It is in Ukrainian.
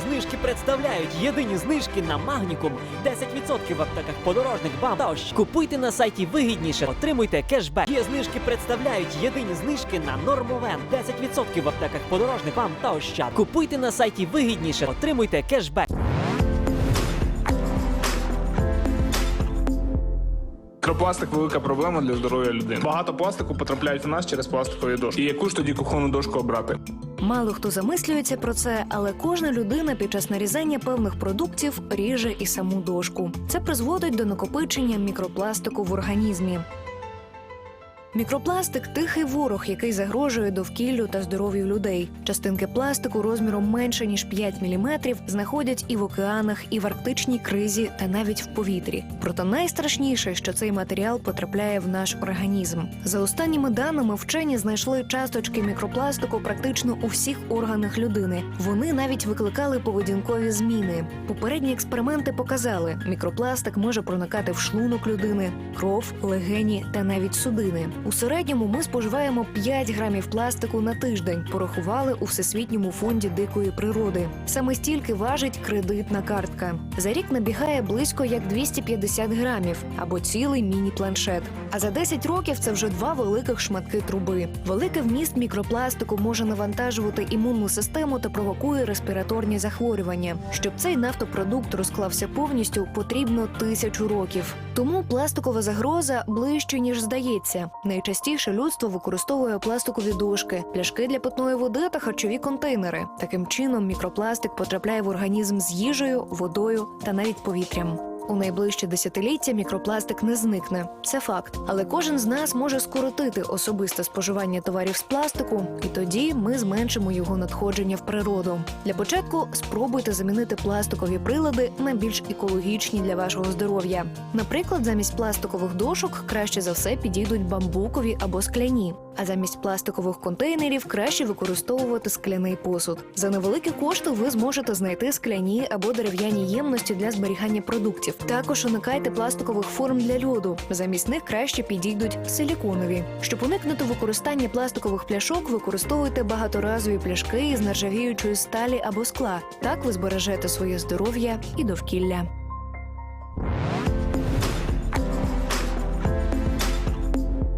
Знижки представляють єдині знижки на Магнікум. 10% в аптеках подорожник бам та ощ. Купуйте на сайті вигідніше, отримуйте кешбек. Є знижки представляють єдині знижки на Нормовен. 10% в аптеках подорожник бам та ощад. Купуйте на сайті вигідніше, отримуйте кешбек. Мікропластик велика проблема для здоров'я людини. Багато пластику потрапляють в нас через пластикові дошки. І яку ж тоді кухонну дошку обрати? Мало хто замислюється про це, але кожна людина під час нарізання певних продуктів ріже і саму дошку. Це призводить до накопичення мікропластику в організмі. Мікропластик тихий ворог, який загрожує довкіллю та здоров'ю людей. Частинки пластику розміром менше ніж 5 мм знаходять і в океанах, і в арктичній кризі, та навіть в повітрі. Проте найстрашніше, що цей матеріал потрапляє в наш організм. За останніми даними, вчені знайшли часточки мікропластику практично у всіх органах людини. Вони навіть викликали поведінкові зміни. Попередні експерименти показали, мікропластик може проникати в шлунок людини, кров, легені та навіть судини. У середньому ми споживаємо 5 грамів пластику на тиждень. Порахували у всесвітньому фонді дикої природи. Саме стільки важить кредитна картка. За рік набігає близько як 250 грамів або цілий міні-планшет. А за 10 років це вже два великих шматки труби. Великий вміст мікропластику може навантажувати імунну систему та провокує респіраторні захворювання. Щоб цей нафтопродукт розклався повністю, потрібно тисячу років. Тому пластикова загроза ближче ніж здається. Найчастіше людство використовує пластикові дошки, пляшки для питної води та харчові контейнери. Таким чином, мікропластик потрапляє в організм з їжею, водою та навіть повітрям. У найближче десятиліття мікропластик не зникне. Це факт. Але кожен з нас може скоротити особисте споживання товарів з пластику, і тоді ми зменшимо його надходження в природу. Для початку спробуйте замінити пластикові прилади на більш екологічні для вашого здоров'я. Наприклад, замість пластикових дошок краще за все підійдуть бамбукові або скляні. А замість пластикових контейнерів краще використовувати скляний посуд. За невеликі кошти ви зможете знайти скляні або дерев'яні ємності для зберігання продуктів. Також уникайте пластикових форм для льоду. Замість них краще підійдуть силіконові. Щоб уникнути використання пластикових пляшок, використовуйте багаторазові пляшки із нержавіючої сталі або скла. Так ви збережете своє здоров'я і довкілля.